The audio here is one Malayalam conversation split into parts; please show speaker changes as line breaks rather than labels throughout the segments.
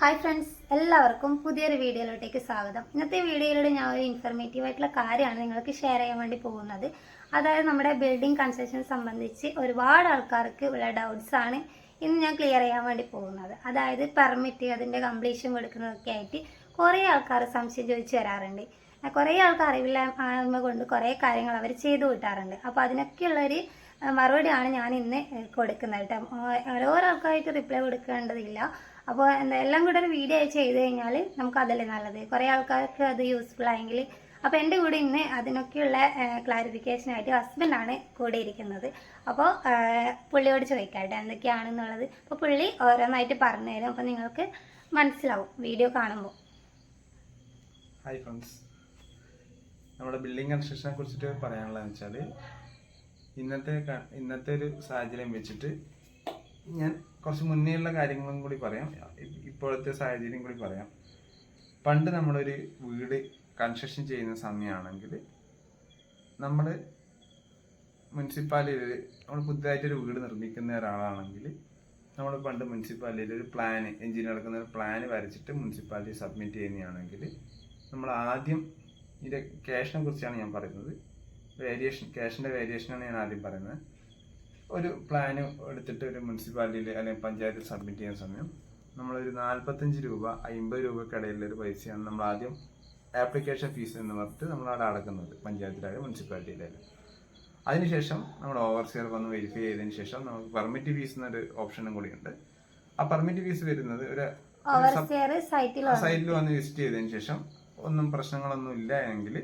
ഹായ് ഫ്രണ്ട്സ് എല്ലാവർക്കും പുതിയൊരു വീഡിയോയിലോട്ടേക്ക് സ്വാഗതം. ഇന്നത്തെ വീഡിയോയിലൂടെ ഞാൻ ഒരു ഇൻഫർമേറ്റീവ് ആയിട്ടുള്ള കാര്യമാണ് നിങ്ങൾക്ക് ഷെയർ ചെയ്യാൻ വേണ്ടി പോകുന്നത്. അതായത് നമ്മുടെ ബിൽഡിംഗ് കൺസ്ട്രക്ഷൻ സംബന്ധിച്ച് ഒരുപാട് ആൾക്കാർക്ക് ഉള്ള ഡൗട്ട്സ് ആണ് ഇന്ന് ഞാൻ ക്ലിയർ ചെയ്യാൻ വേണ്ടി പോകുന്നത്. അതായത് പെർമിറ്റ് അതിന്റെ കംപ്ലീഷൻ കൊടുക്കുന്നതൊക്കെ ആയിട്ട് കുറേ ആൾക്കാർ സംശയം ചോദിച്ചു വരാറുണ്ട്. കുറേ ആൾക്കാർ അറിവില്ലായ്മ കൊണ്ട് കുറേ കാര്യങ്ങൾ അവർ ചെയ്തു വിട്ടാറുണ്ട് അപ്പോൾ അതിനൊക്കെയുള്ളൊരു മറുപടിയാണ് ഞാൻ ഇന്ന് കൊടുക്കുന്നത് കേട്ടോ. ഓരോരാൾക്കായിട്ട് റിപ്ലൈ കൊടുക്കേണ്ടതില്ല. അപ്പോൾ എല്ലാം കൂടെ ഒരു വീഡിയോ ചെയ്ത് കഴിഞ്ഞാൽ നമുക്ക് അതല്ലേ നല്ലത്. കുറേ ആൾക്കാർക്ക് അത് യൂസ്ഫുൾ ആയെങ്കിൽ അപ്പോൾ എന്റെ കൂടെ ഇന്ന് അതിനൊക്കെയുള്ള ക്ലാരിഫിക്കേഷനായിട്ട് ഹസ്ബൻഡാണ് കൂടെ ഇരിക്കുന്നത്. അപ്പോൾ പുള്ളിയോട് ചോദിക്കാട്ടെ എന്തൊക്കെയാണെന്നുള്ളത്. അപ്പോൾ പുള്ളി ഓരോന്നായിട്ട് പറഞ്ഞു തരും. അപ്പോൾ നിങ്ങൾക്ക് മനസ്സിലാവും വീഡിയോ കാണുമ്പോൾ
ഹായ് ഫ്രണ്ട്സ് നമ്മുടെ ബിൽഡിംഗ് കൺസ്ട്രക്ഷനെ കുറിച്ചിട്ട് പറയാനുള്ളതെന്ന് വെച്ചാൽ ഇന്നത്തെ ഇന്നത്തെ ഒരു സാഹചര്യം വെച്ചിട്ട് ഞാൻ കുറച്ച് മുന്നേയുള്ള കാര്യങ്ങളും കൂടി പറയാം. ഇപ്പോഴത്തെ സാഹചര്യം കൂടി പറയാം. പണ്ട് നമ്മളൊരു വീട് കൺസ്ട്രക്ഷൻ ചെയ്യുന്ന സമയമാണെങ്കിൽ നമ്മൾ മുനിസിപ്പാലിറ്റിയിൽ നമ്മൾ പുതുതായിട്ടൊരു വീട് നിർമ്മിക്കുന്ന ഒരാളാണെങ്കിൽ നമ്മൾ പണ്ട് മുനിസിപ്പാലിറ്റിയിൽ ഒരു പ്ലാന് എഞ്ചിനീയർ എടുക്കുന്ന ഒരു പ്ലാന് വരച്ചിട്ട് മുനിസിപ്പാലിറ്റി സബ്മിറ്റ് ചെയ്യുന്നതാണെങ്കിൽ നമ്മൾ ആദ്യം ഇതിന്റെ ക്യാഷിനെ കുറിച്ചാണ് ഞാൻ പറയുന്നത്. വേരിയേഷൻ ക്യാഷിന്റെ വേരിയേഷനാണ് ഞാൻ ആദ്യം പറയുന്നത്. ഒരു പ്ലാന് എടുത്തിട്ട് ഒരു മുനിസിപ്പാലിറ്റിയിൽ അല്ലെങ്കിൽ പഞ്ചായത്തിൽ സബ്മിറ്റ് ചെയ്യുന്ന സമയം. നമ്മളൊരു നാൽപ്പത്തഞ്ച് രൂപ അമ്പത് രൂപക്കിടയിലുള്ള ഒരു പൈസയാണ് നമ്മൾ ആദ്യം ആപ്ലിക്കേഷൻ ഫീസ് എന്ന് പറഞ്ഞിട്ട് നമ്മൾ അവിടെ അടക്കുന്നത് പഞ്ചായത്തിലായാലും മുനിസിപ്പാലിറ്റിയിലായാലും അതിനുശേഷം നമ്മൾ ഓവർസിയർ വന്ന് വെരിഫൈ ചെയ്തതിന് ശേഷം നമുക്ക് പെർമിറ്റ് ഫീസ് എന്നൊരു ഓപ്ഷനും കൂടിയുണ്ട് ആ പെർമിറ്റ് ഫീസ് വരുന്നത് ഒരു
സൈറ്റിൽ
വന്ന് വിസിറ്റ് ചെയ്തതിന് ശേഷം ഒന്നും പ്രശ്നങ്ങളൊന്നും ഇല്ല എങ്കിൽ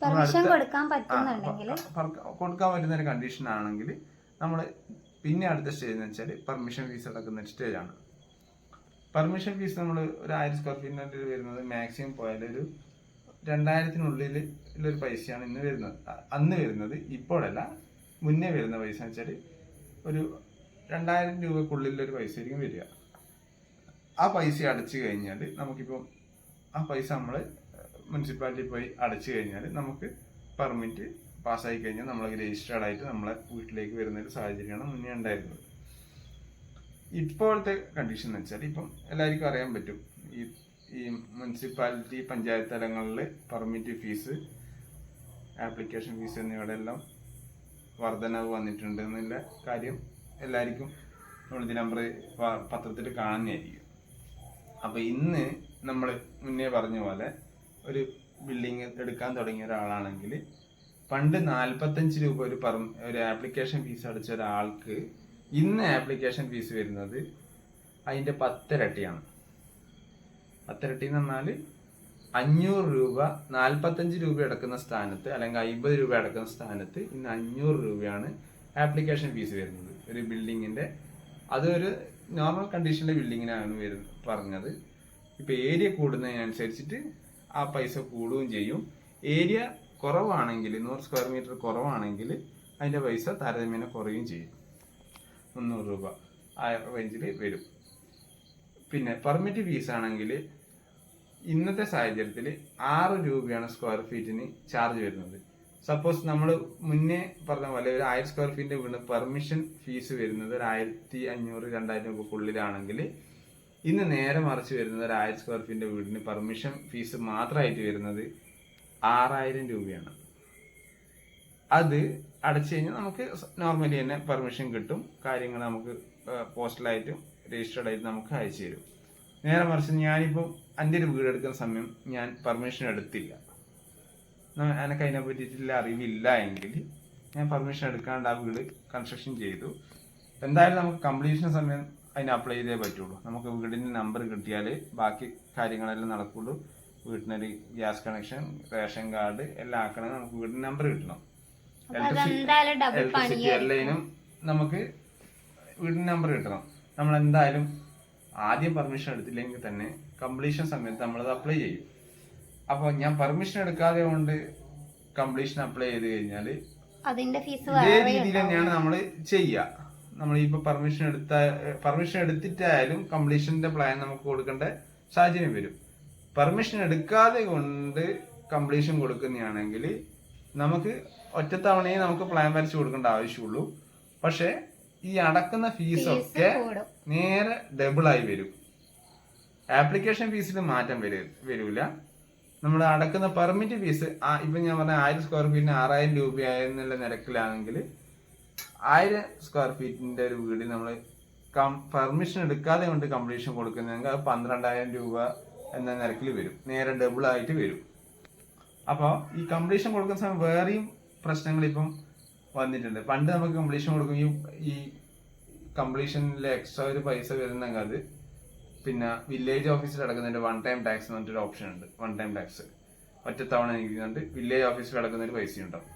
പെർമിഷൻ കൊടുക്കാൻ പറ്റുന്നുണ്ടെങ്കിൽ.
കൊടുക്കാൻ പറ്റുന്ന ഒരു കണ്ടീഷൻ ആണെങ്കിൽ നമ്മൾ പിന്നെ അടുത്ത സ്റ്റേജ് എന്ന് വെച്ചാൽ പെർമിഷൻ ഫീസ് അടക്കുന്ന ഒരു സ്റ്റേജാണ് പെർമിഷൻ ഫീസ് നമ്മൾ ഒരു ആയിരം സ്ക്വയർ ഫീറ്റിനായിട്ട് വരുന്നത് മാക്സിമം പോയാൽ ഒരു രണ്ടായിരത്തിനുള്ളിൽ ഉള്ളൊരു പൈസയാണ് ഇന്ന് വരുന്നത്. അന്ന് വരുന്നത്. ഇപ്പോഴല്ല മുന്നേ വരുന്ന പൈസ എന്ന് വെച്ചാൽ ഒരു രണ്ടായിരം രൂപക്കുള്ളിലൊരു പൈസ ആയിരിക്കും വരിക. ആ പൈസ അടച്ചു കഴിഞ്ഞാൽ നമുക്കിപ്പം ആ പൈസ നമ്മൾ മുനിസിപ്പാലിറ്റി പോയി അടച്ചു കഴിഞ്ഞാൽ നമുക്ക് പെർമിറ്റ് പാസ്സായി കഴിഞ്ഞാൽ നമ്മൾ രജിസ്റ്റേർഡ് ആയിട്ട് നമ്മളെ വീട്ടിലേക്ക് വരുന്ന ഒരു സാഹചര്യമാണ് മുന്നേ ഉണ്ടായിരുന്നത്. ഇപ്പോഴത്തെ കണ്ടീഷൻ എന്ന് വെച്ചാൽ ഇപ്പം എല്ലാവർക്കും അറിയാൻ പറ്റും. ഈ ഈ മുനിസിപ്പാലിറ്റി പഞ്ചായത്ത് തലങ്ങളിൽ പെർമിറ്റ് ഫീസ് ആപ്ലിക്കേഷൻ ഫീസ് എന്നിവയുടെ എല്ലാം വർധനവ് വന്നിട്ടുണ്ട് എന്നുള്ള കാര്യം എല്ലാവർക്കും നമ്മളിത് നമ്പർ പത്രത്തിൽ കാണുന്നതായിരിക്കും. അപ്പോൾ ഇന്ന് നമ്മൾ മുന്നേ പറഞ്ഞ പോലെ ഒരു ബിൽഡിങ് എടുക്കാൻ തുടങ്ങിയ ഒരാളാണെങ്കിൽ പണ്ട് നാൽപ്പത്തഞ്ച് രൂപ ഒരു പെർ ഒരു ആപ്ലിക്കേഷൻ ഫീസ് അടച്ച ഒരാൾക്ക് ഇന്ന് ആപ്ലിക്കേഷൻ ഫീസ് വരുന്നത് അതിന്റെ പത്തിരട്ടിയാണ്. പത്തിരട്ടി എന്ന് പറഞ്ഞാൽ അഞ്ഞൂറ് രൂപ നാൽപ്പത്തഞ്ച് രൂപ അടക്കുന്ന സ്ഥാനത്ത് അല്ലെങ്കിൽ അമ്പത് രൂപ അടക്കുന്ന സ്ഥാനത്ത് ഇന്ന് അഞ്ഞൂറ് രൂപയാണ് ആപ്ലിക്കേഷൻ ഫീസ് വരുന്നത്. ഒരു ബിൽഡിങ്ങിന്റെ അതൊരു നോർമൽ കണ്ടീഷനിലെ ബിൽഡിങ്ങിനാണ് വരുന്നത് പറഞ്ഞത്. ഇപ്പോൾ ഏരിയ കൂടുന്നതിനനുസരിച്ചിട്ട് ആ പൈസ കൂടുകയും ചെയ്യും. ഏരിയ കുറവാണെങ്കിൽ നൂറ് സ്ക്വയർ മീറ്റർ കുറവാണെങ്കിൽ അതിന്റെ പൈസ താരതമ്യേന കുറയും ചെയ്യും. മുന്നൂറ് രൂപ ആ റേഞ്ചിൽ വരും. പിന്നെ പെർമിറ്റ് ഫീസ് ആണെങ്കിൽ ഇന്നത്തെ സാഹചര്യത്തിൽ ആറ് രൂപയാണ് സ്ക്വയർ ഫീറ്റിന് ചാർജ് വരുന്നത്. സപ്പോസ് നമ്മൾ മുന്നേ പറഞ്ഞ പോലെ ഒരു ആയിരം സ്ക്വയർ ഫീറ്റിന്റെ വീണ് പെർമിഷൻ ഫീസ് വരുന്നത് ഒരു ആയിരത്തി അഞ്ഞൂറ് രണ്ടായിരം രൂപക്കുള്ളിലാണെങ്കിൽ ഇന്ന് നേരെ മറിച്ച് വരുന്നത് ഒരു ആയിരം സ്ക്വയർ ഫീറ്റിന്റെ വീടിന് പെർമിഷൻ ഫീസ് മാത്രമായിട്ട് വരുന്നത് ആറായിരം രൂപയാണ്. അത് അടച്ചു കഴിഞ്ഞാൽ നമുക്ക് നോർമലി തന്നെ പെർമിഷൻ കിട്ടും. കാര്യങ്ങൾ നമുക്ക് പോസ്റ്റലായിട്ടും രജിസ്റ്റേർഡ് ആയിട്ട് നമുക്ക് അയച്ചു തരും. നേരെ മറിച്ച് ഞാനിപ്പം എന്റെ ഒരു വീട് എടുക്കുന്ന സമയം ഞാൻ പെർമിഷൻ എടുത്തില്ല. എനിക്ക് അതിനെ പറ്റിയിട്ടുള്ള അറിവില്ല എങ്കിൽ ഞാൻ പെർമിഷൻ എടുക്കാണ്ട് ആ വീട് കൺസ്ട്രക്ഷൻ ചെയ്തു. എന്തായാലും നമുക്ക് കംപ്ലീഷൻ സമയം അതിന് അപ്ലൈ ചെയ്തേ പറ്റുള്ളൂ. നമുക്ക് വീടിന്റെ നമ്പർ കിട്ടിയാൽ ബാക്കി കാര്യങ്ങളെല്ലാം നടക്കുള്ളൂ. വീട്ടിനൊരു ഗ്യാസ് കണക്ഷൻ റേഷൻ കാർഡ് എല്ലാം ആക്കണമെങ്കിൽ നമുക്ക് വീടിന് നമ്പർ കിട്ടണം. ഇലക്ട്രിസിറ്റി എല്ലാം നമുക്ക് വീടിന് നമ്പർ കിട്ടണം. നമ്മൾ എന്തായാലും ആദ്യം പെർമിഷൻ എടുത്തില്ലെങ്കിൽ തന്നെ കംപ്ലീഷൻ സമയത്ത് നമ്മളത് അപ്ലൈ ചെയ്യും. അപ്പോൾ ഞാൻ പെർമിഷൻ എടുക്കാതെ കൊണ്ട് കംപ്ലീഷൻ അപ്ലൈ ചെയ്ത് കഴിഞ്ഞാൽ
അതിന്റെ ഫീസ്
ഇതേ രീതിയിൽ തന്നെയാണ് നമ്മൾ ചെയ്യുക നമ്മൾ ഇപ്പൊ പെർമിഷൻ എടുത്ത പെർമിഷൻ എടുത്തിട്ടായാലും കംപ്ലീഷന്റെ പ്ലാൻ നമുക്ക് കൊടുക്കേണ്ട സാഹചര്യം വരും. പെർമിഷൻ എടുക്കാതെ കൊണ്ട് കംപ്ലീഷൻ കൊടുക്കുന്നതാണെങ്കിൽ നമുക്ക് ഒറ്റത്തവണയെ നമുക്ക് പ്ലാൻ വരച്ച് കൊടുക്കേണ്ട ആവശ്യമുള്ളൂ. പക്ഷെ ഈ അടക്കുന്ന ഫീസൊക്കെ നേരെ ഡബിൾ ആയി വരും. ആപ്ലിക്കേഷൻ ഫീസിൽ മാറ്റം വരു വരൂല. നമ്മൾ അടക്കുന്ന പെർമിറ്റ് ഫീസ് ഇപ്പം ഞാൻ പറഞ്ഞ ആയിരം സ്ക്വയർ ഫീറ്റിന് ആറായിരം രൂപയായെന്നുള്ള നിരക്കിലാണെങ്കിൽ ആയിരം സ്ക്വയർ ഫീറ്റിന്റെ ഒരു വീട് നമ്മൾ കം പെർമിഷൻ എടുക്കാതെ കൊണ്ട് കംപ്ലീഷൻ കൊടുക്കുന്നെങ്കിൽ അത് പന്ത്രണ്ടായിരം രൂപ എന്ന നിരക്കിൽ വരും. നേരെ ഡബിൾ ആയിട്ട് വരും. അപ്പോൾ ഈ കംപ്ലീഷൻ കൊടുക്കുന്ന സമയം വേറെയും പ്രശ്നങ്ങൾ ഇപ്പം വന്നിട്ടുണ്ട്. പണ്ട് നമുക്ക് കംപ്ലീഷൻ കൊടുക്കും ഈ കംപ്ലീഷനിൽ എക്സ്ട്രാ ഒരു പൈസ വരുന്നെങ്കിൽ അത് പിന്നെ വില്ലേജ് ഓഫീസിൽ അടക്കുന്നതിന്റെ വൺ ടൈം ടാക്സ് എന്ന് പറഞ്ഞിട്ടൊരു ഓപ്ഷൻ ഉണ്ട്. വൺ ടൈം ടാക്സ് ഒറ്റത്തവണ നിൽക്കുന്നുണ്ട് വില്ലേജ് ഓഫീസിൽ അടക്കുന്നൊരു പൈസ ഉണ്ടാവും.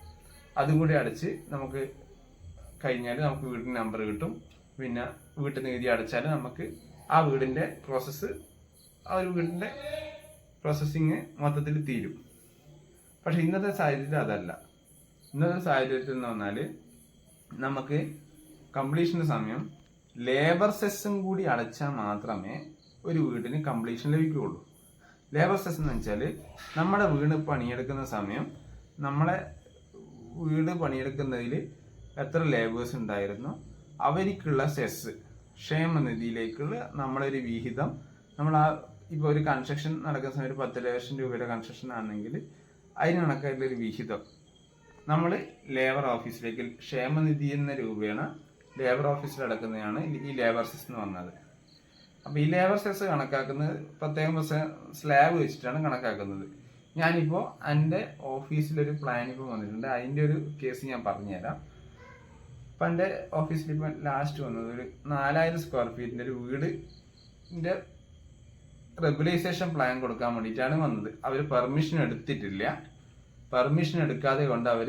അതും കൂടി അടച്ച് നമുക്ക് കഴിഞ്ഞാൽ നമുക്ക് വീടിന്റെ നമ്പർ കിട്ടും. പിന്നെ വീട്ടു നികുതി അടച്ചാൽ നമുക്ക് ആ വീടിന്റെ പ്രോസസ്സ് ആ ഒരു വീടിന്റെ പ്രോസസ്സിങ് മൊത്തത്തിൽ തീരും. പക്ഷെ ഇന്നത്തെ സാഹചര്യത്തിൽ അതല്ല. ഇന്നത്തെ സാഹചര്യത്തിൽ എന്ന് പറഞ്ഞാൽ നമുക്ക് കംപ്ലീഷന്റെ സമയം ലേബർ സെസ്സും കൂടി അടച്ചാൽ മാത്രമേ ഒരു വീടിന് കംപ്ലീഷൻ ലഭിക്കുകയുള്ളൂ. ലേബർ സെസ് എന്ന് വെച്ചാൽ നമ്മുടെ വീട് പണിയെടുക്കുന്ന സമയം നമ്മളെ വീട് പണിയെടുക്കുന്നതിൽ എത്ര ലേബേഴ്സ് ഉണ്ടായിരുന്നു അവർക്കുള്ള സെസ് ക്ഷേമനിധിയിലേക്കുള്ള നമ്മളൊരു വിഹിതം നമ്മൾ ആ ഇപ്പോൾ ഒരു കൺസ്ട്രക്ഷൻ നടക്കുന്ന സമയത്ത് പത്ത് ലക്ഷം രൂപയുടെ കൺസ്ട്രക്ഷൻ ആണെങ്കിൽ അതിന് കണക്കായിട്ടുള്ള ഒരു വിഹിതം. നമ്മൾ ലേബർ ഓഫീസിലേക്ക് ക്ഷേമനിധി എന്ന രൂപയാണ് ലേബർ ഓഫീസിൽ അടക്കുന്നതാണ് ഈ ലേബർ സെസ് എന്ന് പറഞ്ഞത്. അപ്പോൾ ഈ ലേബർ സെസ് കണക്കാക്കുന്നത് പ്രത്യേകം സ്ലാബ് വെച്ചിട്ടാണ് കണക്കാക്കുന്നത്. ഞാനിപ്പോൾ എന്റെ ഓഫീസിലൊരു പ്ലാൻ ഇപ്പോൾ വന്നിട്ടുണ്ട്. അതിന്റെ ഒരു കേസ് ഞാൻ പറഞ്ഞുതരാം. ഇപ്പം എന്റെ ഓഫീസിൽ ഇപ്പം ലാസ്റ്റ് വന്നത് ഒരു നാലായിരം സ്ക്വയർ ഫീറ്റിന്റെ ഒരു വീടിന്റെ റെഗുലൈസേഷൻ പ്ലാൻ കൊടുക്കാൻ വേണ്ടിയിട്ടാണ് വന്നത്. അവർ പെർമിഷൻ എടുത്തിട്ടില്ല. പെർമിഷൻ എടുക്കാതെ കൊണ്ട് അവർ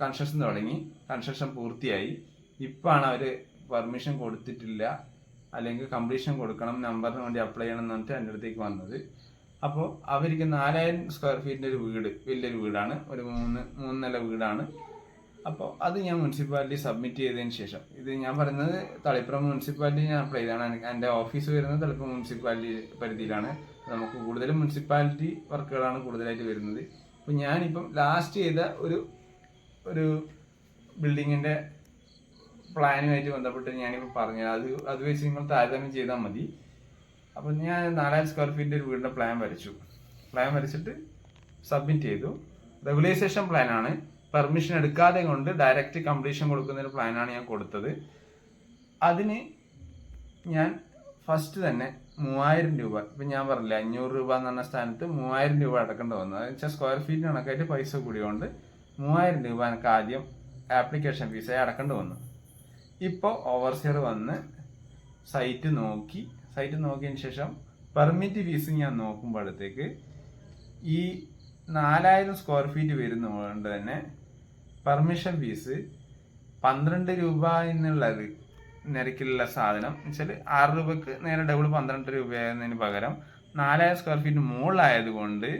കൺസ്ട്രക്ഷൻ തുടങ്ങി. കൺസ്ട്രക്ഷൻ പൂർത്തിയായി. ഇപ്പാണ് അവർ പെർമിഷൻ കൊടുത്തിട്ടില്ല. അല്ലെങ്കിൽ കംപ്ലീഷൻ കൊടുക്കണം നമ്പറിന് വേണ്ടി അപ്ലൈ ചെയ്യണം എന്ന് പറഞ്ഞിട്ട് എന്റെ അടുത്തേക്ക് വന്നത്. അപ്പോൾ അവർക്ക് നാലായിരം സ്ക്വയർ ഫീറ്റിന്റെ ഒരു വീട് വലിയൊരു വീടാണ്. ഒരു മൂന്ന് മൂന്ന് നില വീടാണ്. അപ്പോൾ അത് ഞാൻ മുനിസിപ്പാലിറ്റി സബ്മിറ്റ് ചെയ്തതിന് ശേഷം. ഇത് ഞാൻ പറയുന്നത് തളിപ്പുറം മുനിസിപ്പാലിറ്റി ഞാൻ അപ്ലൈ ചെയ്താണ്. എന്റെ ഓഫീസ് വരുന്നത് തളിപ്പുറം മുനിസിപ്പാലിറ്റി പരിധിയിലാണ്. നമുക്ക് കൂടുതലും മുനിസിപ്പാലിറ്റി വർക്കുകളാണ് കൂടുതലായിട്ട് വരുന്നത്. അപ്പോൾ ഞാനിപ്പം ലാസ്റ്റ് ചെയ്ത ഒരു ഒരു ബിൽഡിങ്ങിന്റെ പ്ലാനുമായിട്ട് ബന്ധപ്പെട്ട് ഞാനിപ്പോൾ പറഞ്ഞു. അത് അത് വെച്ച് നിങ്ങൾ താരതമ്യം ചെയ്താൽ മതി. അപ്പോൾ ഞാൻ നാലായിരം സ്ക്വയർ ഫീറ്റിന്റെ ഒരു വീടിന്റെ പ്ലാൻ വരച്ചു. പ്ലാൻ വരച്ചിട്ട് സബ്മിറ്റ് ചെയ്തു. റെഗുലൈസേഷൻ പ്ലാനാണ് പെർമിഷൻ എടുക്കാതെ കൊണ്ട് ഡയറക്റ്റ് കംപ്ലീഷൻ കൊടുക്കുന്ന ഒരു പ്ലാനാണ് ഞാൻ കൊടുത്തത്. അതിന് ഞാൻ ഫസ്റ്റ് തന്നെ മൂവായിരം രൂപ ഇപ്പം ഞാൻ പറഞ്ഞില്ല അഞ്ഞൂറ് രൂപ എന്ന് പറഞ്ഞ സ്ഥാനത്ത് മൂവായിരം രൂപ അടക്കേണ്ടി വന്നു. അതെന്ന് വെച്ചാൽ സ്ക്വയർ ഫീറ്റ് കണക്കായിട്ട് പൈസ കൂടിയോണ്ട് മൂവായിരം രൂപ എനിക്ക് ആദ്യം ആപ്ലിക്കേഷൻ ഫീസായി അടക്കേണ്ടി വന്നു. ഇപ്പോൾ ഓവർസിയർ വന്ന് സൈറ്റ് നോക്കി സൈറ്റ് നോക്കിയതിന് ശേഷം പെർമിറ്റ് ഫീസ് ഞാൻ നോക്കുമ്പോഴത്തേക്ക് ഈ നാലായിരം സ്ക്വയർ ഫീറ്റ് വരുന്നതുകൊണ്ട് തന്നെ പെർമിഷൻ ഫീസ് പന്ത്രണ്ട് രൂപ എന്നുള്ളത് നിരക്കിലുള്ള സാധനം. വെച്ചാൽ ആറ് രൂപക്ക് നേരെ ഡബിൾ പന്ത്രണ്ട് രൂപയാകുന്നതിന് പകരം നാലായിരം സ്ക്വയർ ഫീറ്റ് മുകളിലായതുകൊണ്ട്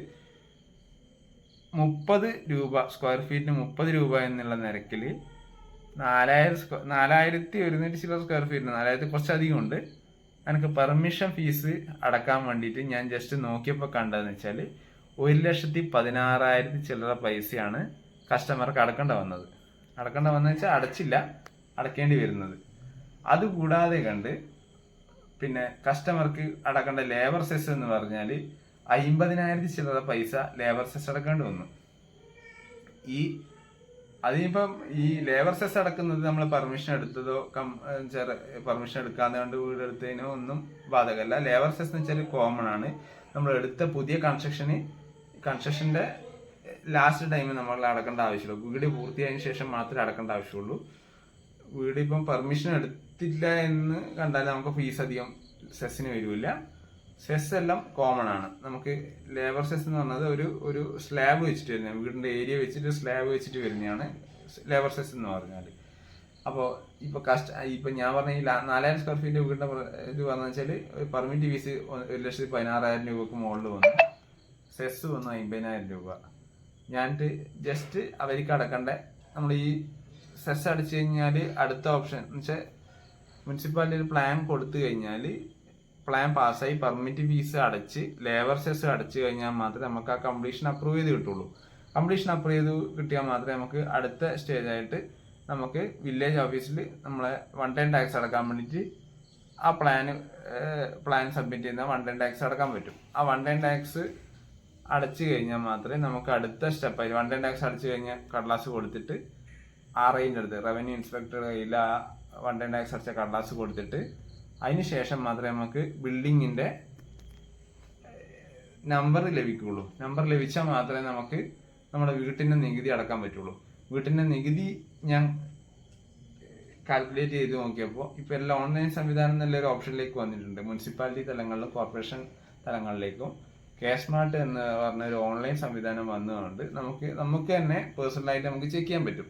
മുപ്പത് രൂപ സ്ക്വയർ ഫീറ്റിന് മുപ്പത് രൂപ എന്നുള്ള നിരക്കിൽ നാലായിരം സ്ക്വ നാലായിരത്തി ഒരുന്നൂറ്റി ചില സ്ക്വയർ ഫീറ്റിന് നാലായിരത്തി കുറച്ചധികം ഉണ്ട്. എനിക്ക് പെർമിഷൻ ഫീസ് അടക്കാൻ വേണ്ടിയിട്ട് ഞാൻ ജസ്റ്റ് നോക്കിയപ്പോൾ കണ്ടതെന്ന് വെച്ചാൽ ഒരു ലക്ഷത്തി പതിനാറായിരത്തി ചില്ലറ പൈസയാണ് കസ്റ്റമർക്ക് അടക്കേണ്ട വന്നത്. അടക്കേണ്ട വന്നത് വെച്ചാൽ അടച്ചില്ല അടക്കേണ്ടി വരുന്നത്. അതുകൂടാതെ കണ്ട് പിന്നെ കസ്റ്റമർക്ക് അടക്കേണ്ട ലേബർ സെസ് എന്ന് പറഞ്ഞാൽ അയിമ്പതിനായിരത്തി ചില്ലറ പൈസ ലേബർ സെസ് അടക്കേണ്ടി വന്നു. ഈ അതിനിപ്പം ഈ ലേബർ സെസ് അടക്കുന്നത് നമ്മൾ പെർമിഷൻ എടുത്തതോ കം പെർമിഷൻ എടുക്കാതെ കണ്ട് വീട് എടുത്തതിനോ ഒന്നും ബാധകമല്ല. ലേബർ സെസ് എന്ന് വെച്ചാൽ കോമൺ ആണ്. നമ്മൾ എടുത്ത പുതിയ കൺസ്ട്രക്ഷന് കൺസ്ട്രക്ഷന്റെ ലാസ്റ്റ് ടൈമിൽ നമ്മൾ അടക്കേണ്ട ആവശ്യമുള്ളൂ വീട് പൂർത്തിയായതിനു ശേഷം മാത്രമേ അടക്കേണ്ട ആവശ്യമുള്ളൂ. വീട് ഇപ്പം പെർമിഷൻ എടുത്തില്ല എന്ന് കണ്ടാൽ നമുക്ക് ഫീസ് അധികം സെസ്സിന് വരില്ല. സെസ് എല്ലാം കോമൺ ആണ്. നമുക്ക് ലേബർ സെസ് എന്ന് പറഞ്ഞത് ഒരു ഒരു സ്ലാബ് വെച്ചിട്ട് വരുന്ന വീടിന്റെ ഏരിയ വെച്ചിട്ട് സ്ലാബ് വെച്ചിട്ട് വരുന്നതാണ് ലേബർ സെസ് എന്ന് പറഞ്ഞാൽ അപ്പോൾ ഇപ്പോൾ കസ്റ്റ ഇപ്പം ഞാൻ പറഞ്ഞ ഈ നാലായിരം സ്ക്വയർ ഫീറ്റ് വീടിന്റെ പ്ര- ഇത് പറഞ്ഞു വെച്ചാൽ പെർമിറ്റ് ഫീസ് ഒരു ലക്ഷത്തി പതിനാറായിരം രൂപക്ക് മുകളിൽ വന്നു സെസ് വന്നു അമ്പതിനായിരം രൂപ. ഞാനിട്ട് ജസ്റ്റ് അവർക്ക് അടക്കണ്ട. നമ്മൾ ഈ സെസ് അടിച്ചു കഴിഞ്ഞാൽ അടുത്ത ഓപ്ഷൻ എന്ന് വെച്ചാൽ മുനിസിപ്പാലിറ്റി ഒരു പ്ലാൻ കൊടുത്തു കഴിഞ്ഞാൽ പ്ലാൻ പാസ്സായി പെർമിറ്റ് ഫീസ് അടച്ച് ലേബർ സെസ് അടച്ചു കഴിഞ്ഞാൽ മാത്രമേ നമുക്ക് ആ കംപ്ലീഷൻ അപ്രൂവ് ചെയ്ത് കിട്ടുള്ളൂ. കംപ്ലീഷൻ അപ്രൂവ് ചെയ്ത് കിട്ടിയാൽ മാത്രമേ നമുക്ക് അടുത്ത സ്റ്റേജായിട്ട് നമുക്ക് വില്ലേജ് ഓഫീസിൽ നമ്മളെ വൺ ടൈം ടാക്സ് അടക്കാൻ വേണ്ടിയിട്ട് ആ പ്ലാന് പ്ലാൻ സബ്മിറ്റ് ചെയ്യുന്ന വൺ ടൈം ടാക്സ് അടക്കാൻ പറ്റും. ആ വൺ ടൈം ടാക്സ് അടച്ചു കഴിഞ്ഞാൽ മാത്രമേ നമുക്ക് അടുത്ത സ്റ്റെപ്പ് വൺ ടൈം ടാക്സ് അടച്ചു കഴിഞ്ഞാൽ കടലാസ് കൊടുത്തിട്ട് ആർ ഐന്റെ അടുത്ത് റവന്യൂ ഇൻസ്പെക്ടറുടെ കയ്യിൽ ആ വൺ ടൈം ടാക്സ് അടച്ച കടലാസ് കൊടുത്തിട്ട് അതിന് ശേഷം മാത്രമേ നമുക്ക് ബിൽഡിങ്ങിന്റെ നമ്പർ ലഭിക്കുള്ളൂ. നമ്പർ ലഭിച്ചാൽ മാത്രമേ നമുക്ക് നമ്മുടെ വീട്ടിന്റെ നികുതി അടക്കാൻ പറ്റുള്ളൂ. വീട്ടിന്റെ നികുതി ഞാൻ കാൽക്കുലേറ്റ് ചെയ്ത് നോക്കിയപ്പോൾ ഇപ്പോൾ എല്ലാം ഓൺലൈൻ സംവിധാനം എന്നുള്ളൊരു ഓപ്ഷനിലേക്ക് വന്നിട്ടുണ്ട്. മുനിസിപ്പാലിറ്റി തലങ്ങളിലും കോർപ്പറേഷൻ തലങ്ങളിലേക്കും ക്യാഷ് മാർട്ട് എന്ന് പറഞ്ഞ ഒരു ഓൺലൈൻ സംവിധാനം വന്നതുകൊണ്ട് നമുക്ക് നമുക്ക് തന്നെ പേഴ്സണലായിട്ട് നമുക്ക് ചെക്ക് ചെയ്യാൻ പറ്റും.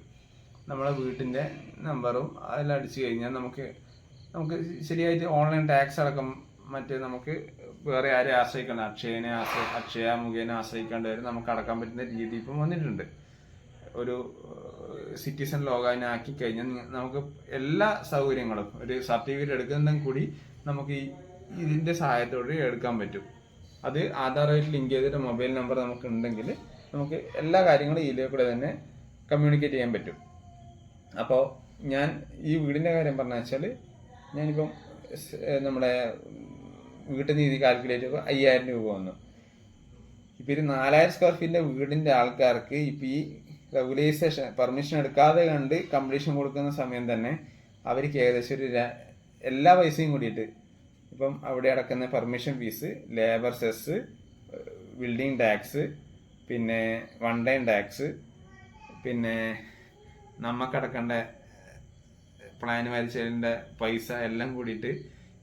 നമ്മുടെ വീട്ടിന്റെ നമ്പറും അതെല്ലാം അടിച്ചു കഴിഞ്ഞാൽ നമുക്ക് നമുക്ക് ശരിയായിട്ട് ഓൺലൈൻ ടാക്സ് അടക്കം മറ്റ് നമുക്ക് വേറെ ആരെയും ആശ്രയിക്കണം അക്ഷയനെ ആശ്രയി അക്ഷയ മുഖേന ആശ്രയിക്കേണ്ടി വരും നമുക്ക് അടക്കാൻ പറ്റുന്ന രീതി ഇപ്പം വന്നിട്ടുണ്ട്. ഒരു സിറ്റിസൺ ലോഗിൻ ആക്കി കഴിഞ്ഞാൽ നമുക്ക് എല്ലാ സൗകര്യങ്ങളും ഒരു സർട്ടിഫിക്കറ്റ് എടുക്കുന്നതും കൂടി നമുക്ക് ഈ ഇതിന്റെ സഹായത്തോടെ എടുക്കാൻ പറ്റും. അത് ആധാറുമായിട്ട് ലിങ്ക് ചെയ്തിട്ട് മൊബൈൽ നമ്പർ നമുക്ക് ഉണ്ടെങ്കിൽ നമുക്ക് എല്ലാ കാര്യങ്ങളും ഇതിലേ കൂടെ തന്നെ കമ്മ്യൂണിക്കേറ്റ് ചെയ്യാൻ പറ്റും. അപ്പോൾ ഞാൻ ഈ വീടിന്റെ കാര്യം പറഞ്ഞു വെച്ചാൽ ഞാനിപ്പം നമ്മുടെ വീട്ടു നീതി കാൽക്കുലേറ്റ് ചെയ്യുമ്പോൾ അയ്യായിരം രൂപ വന്നു. ഇപ്പം ഒരു നാലായിരം സ്ക്വയർ ഫീറ്റിന്റെ വീടിന്റെ ആൾക്കാർക്ക് ഇപ്പം ഈ റെഗുലൈസേഷൻ പെർമിഷൻ എടുക്കാതെ കണ്ട് കംപ്ലീഷൻ കൊടുക്കുന്ന സമയം തന്നെ അവർക്ക് ഏകദേശം ഒരു എല്ലാ പൈസയും കൂടിയിട്ട് ഇപ്പം അവിടെ അടക്കുന്ന permission fees labour cess building tax പിന്നെ വൺ ടൈം ടാക്സ് പിന്നെ നമുക്കടക്കേണ്ട പ്ലാൻ വരച്ചതിന്റെ പൈസ എല്ലാം കൂടിയിട്ട്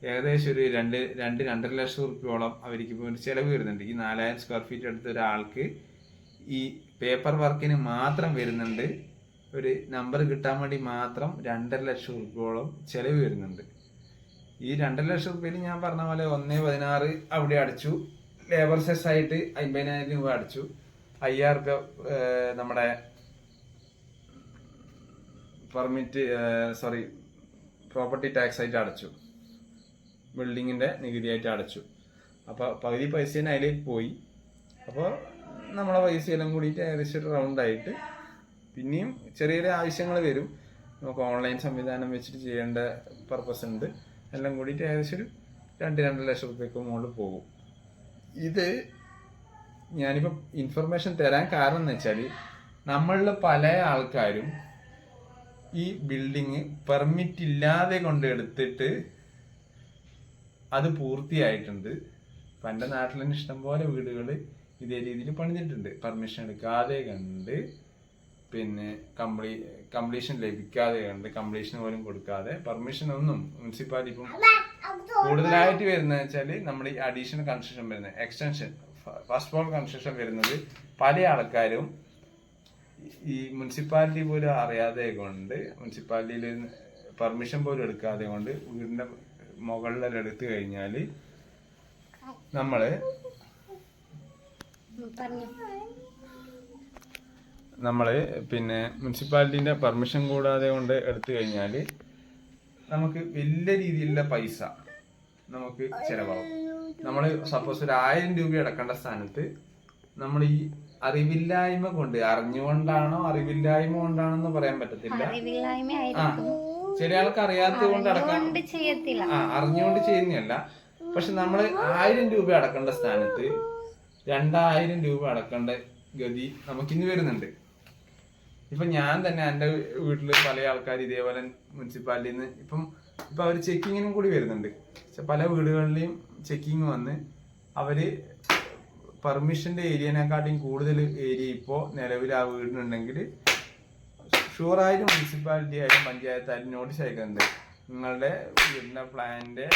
ഏകദേശം ഒരു രണ്ട് രണ്ട് രണ്ടര ലക്ഷം റുപ്യോളം അവർക്ക് ഇപ്പോൾ ഒരു ചിലവ് വരുന്നുണ്ട്. ഈ നാലായിരം സ്ക്വയർ ഫീറ്റ് എടുത്ത ഒരാൾക്ക് ഈ പേപ്പർ വർക്കിന് മാത്രം വരുന്നുണ്ട്. ഒരു നമ്പർ കിട്ടാൻ വേണ്ടി മാത്രം രണ്ടര ലക്ഷം റുപ്യോളം ചിലവ് വരുന്നുണ്ട്. ഈ രണ്ടര ലക്ഷം രൂപയിൽ ഞാൻ പറഞ്ഞ പോലെ ഒന്നേ പതിനാറ് അവിടെ അടച്ചു. ലേബർ സെസ് ആയിട്ട് അമ്പതിനായിരം രൂപ അടച്ചു. അയ്യായിരം രൂപ നമ്മുടെ പെർമിറ്റ് സോറി പ്രോപ്പർട്ടി ടാക്സ് ആയിട്ട് അടച്ചു. ബിൽഡിങ്ങിന്റെ നികുതിയായിട്ട് അടച്ചു. അപ്പോൾ പകുതി പൈസ തന്നെ അതിലേക്ക് പോയി. അപ്പോൾ നമ്മളെ പൈസ എല്ലാം കൂടിയിട്ട് ഏകദേശം റൗണ്ട് ആയിട്ട് പിന്നെയും ചെറിയ ചെറിയ ആവശ്യങ്ങൾ വരും. നമുക്ക് ഓൺലൈൻ സംവിധാനം വെച്ചിട്ട് ചെയ്യേണ്ട പർപ്പസ് ഉണ്ട്. എല്ലാം കൂടിയിട്ട് ഏകദേശം ഒരു രണ്ട് രണ്ട് ലക്ഷം റുപ്യക്ക് മുകളിൽ പോകും. ഇത് ഞാനിപ്പോൾ ഇൻഫർമേഷൻ തരാൻ കാരണം എന്ന് വെച്ചാൽ നമ്മളിൽ പല ആൾക്കാരും ഈ ബിൽഡിങ് പെർമിറ്റ് ഇല്ലാതെ കൊണ്ട് എടുത്തിട്ട് അത് പൂർത്തിയായിട്ടുണ്ട്. ഇപ്പം എന്റെ നാട്ടിൽ തന്നെ ഇഷ്ടംപോലെ വീടുകൾ ഇതേ രീതിയിൽ പണിതിട്ടുണ്ട്. പെർമിഷൻ എടുക്കാതെ കണ്ട് പിന്നെ കംപ്ലീ കംപ്ലീഷൻ ലഭിക്കാതെ ഉണ്ട്. കംപ്ലീഷൻ പോലും കൊടുക്കാതെ. പെർമിഷൻ ഒന്നും മുനിസിപ്പാലിറ്റി ഇപ്പം കൂടുതലായിട്ട് വരുന്നത് വെച്ചാൽ നമ്മൾ ഈ അഡീഷണൽ കൺസ്ട്രക്ഷൻ വരുന്നത്. എക്സ്റ്റൻഷൻ ഫസ്റ്റ് ഫ്ലോർ കൺസ്ട്രക്ഷൻ വരുന്നത് പല ആൾക്കാരും ഈ മുനിസിപ്പാലിറ്റി പോലും അറിയാതെ കൊണ്ട് മുനിസിപ്പാലിറ്റിയിൽ പെർമിഷൻ പോലും എടുക്കാതെ കൊണ്ട് വീടിന്റെ മുകളിലെല്ലാം എടുത്തു കഴിഞ്ഞാൽ
നമ്മൾ
നമ്മൾ പിന്നെ മുനിസിപ്പാലിറ്റീന്റെ പെർമിഷൻ കൂടാതെ കൊണ്ട് എടുത്തു കഴിഞ്ഞാൽ നമുക്ക് വലിയ രീതിയിലുള്ള പൈസ നമുക്ക് ചിലവാകും. നമ്മൾ സപ്പോസ് ഒരു ആയിരം രൂപ അടക്കേണ്ട സ്ഥാനത്ത് നമ്മൾ ഈ അറിവില്ലായ്മ കൊണ്ട് അറിഞ്ഞുകൊണ്ടാണോ അറിവില്ലായ്മ കൊണ്ടാണോ എന്ന് പറയാൻ പറ്റത്തില്ല. ആ ചില ആൾക്ക് അറിയാത്തത് കൊണ്ട് അടക്കാൻ ആ അറിഞ്ഞുകൊണ്ട് ചെയ്യുന്നതല്ല. പക്ഷെ നമ്മൾ ആയിരം രൂപ അടക്കേണ്ട സ്ഥാനത്ത് രണ്ടായിരം രൂപ അടക്കേണ്ട ഗതി നമുക്കിന്ന് വരുന്നുണ്ട്. ഇപ്പൊ ഞാൻ തന്നെ എന്റെ വീട്ടിൽ പല ആൾക്കാർ ഇതേപോലെ മുനിസിപ്പാലിറ്റിയിൽ നിന്ന് ഇപ്പം ഇപ്പൊ അവർ ചെക്കിങ്ങിനും കൂടി വരുന്നുണ്ട്. പല വീടുകളിലെയും ചെക്കിങ് വന്ന് അവർ പെർമിഷന്റെ ഏരിയനെക്കാട്ടിയും കൂടുതൽ ഏരിയ ഇപ്പോ നിലവിൽ ആ വീടിനുണ്ടെങ്കിൽ ഷുവറായിട്ട് മുനിസിപ്പാലിറ്റി ആയാലും പഞ്ചായത്ത് ആയാലും നോട്ടീസ് അയക്കുന്നുണ്ട്. നിങ്ങളുടെ വീടിന്റെ പ്ലാനിന്റെ